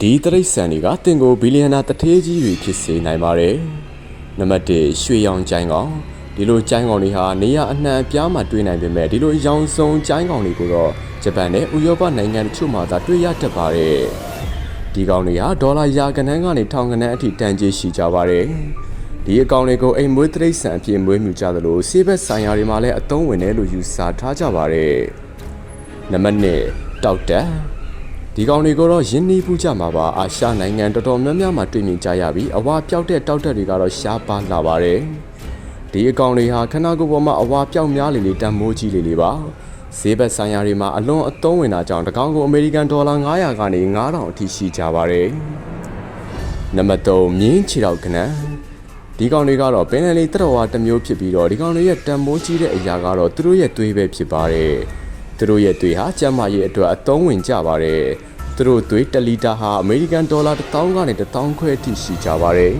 ဒီတရိတ်ဆန်တွေကတင်ကိုဘီလီယံနာတထေးကြီးတွေဖြစ်စေနိုင်ပါတယ်နံပါတ်1ရွှေရောင်ကျိုင်းကောင်ဒီလိုကျိုင်းကောင်တွေဟာနေရအနှံ့အပြားမှာတွေ့နိုင်ပေမဲ့ဒီလိုရောင်စုံကျိုင်းကောင်တွေကိုတော့ဂျပန်နဲ့ဥရောပနိုင်ငံတချို့မှာသာတွေ့ရတတ်ပါတယ်ဒီကောင်တွေဟာဒေါ်လာရာကနန်းကနေထောင်ကနန်းအထိတန်ကြေးရှိကြပါတယ်ဒီအကောင်တွေကိုအိမ်မွေးတရိတ်ဆန်အဖြစ်မွေးမြူကြသလိုဆေးဘက်ဆိုင်ရာတွေမှာလည်းအသုံးဝင်တယ်လို့ယူဆထားကြပါတယ်နံပါတ်1တောက်တက် ဒီကောင်တွေကိုတော့ယင်းနှီးပူးကြမှာပါအာရှနိုင်ငံတော်တော်များများမှာတွေ့မြင်ကြရပြီးအဝါပြောက်တဲ့တောက်တက်တွေကတော့ရှားပါလာပါတယ်ဒီအကောင်တွေဟာခနာကိုယ်ပေါ်မှာအဝါပြောက်များလေလေတန်မိုးကြီးလေလေပါဈေးဘက်ဆိုင်ရာတွေမှာအလွန်အသုံးဝင်တာကြောင့်တကောင်ကိုအမေရိကန်ဒေါ်လာ900ကနေ9000အထိရှိကြပါတယ်နံပါတ်3မြင်းချီတော့ကနန်းဒီကောင်တွေကတော့ပင်လယ်လေးတတော်ဝါတစ်မျိုးဖြစ်ပြီးတော့ဒီကောင်တွေရဲ့တန်မိုးကြီးတဲ့အရာကတော့သူတို့ရဲ့သွေးပဲဖြစ်ပါတယ် သူတို့ရဲ့သွေးဟာကျန်းမာရေးအတွက်အသုံးဝင်ကြပါတယ်သူတို့သွေး1လီတာဟာအမေရိကန်ဒေါ်လာ1000ကနေ1000ခွဲအထိရှိကြပါတယ်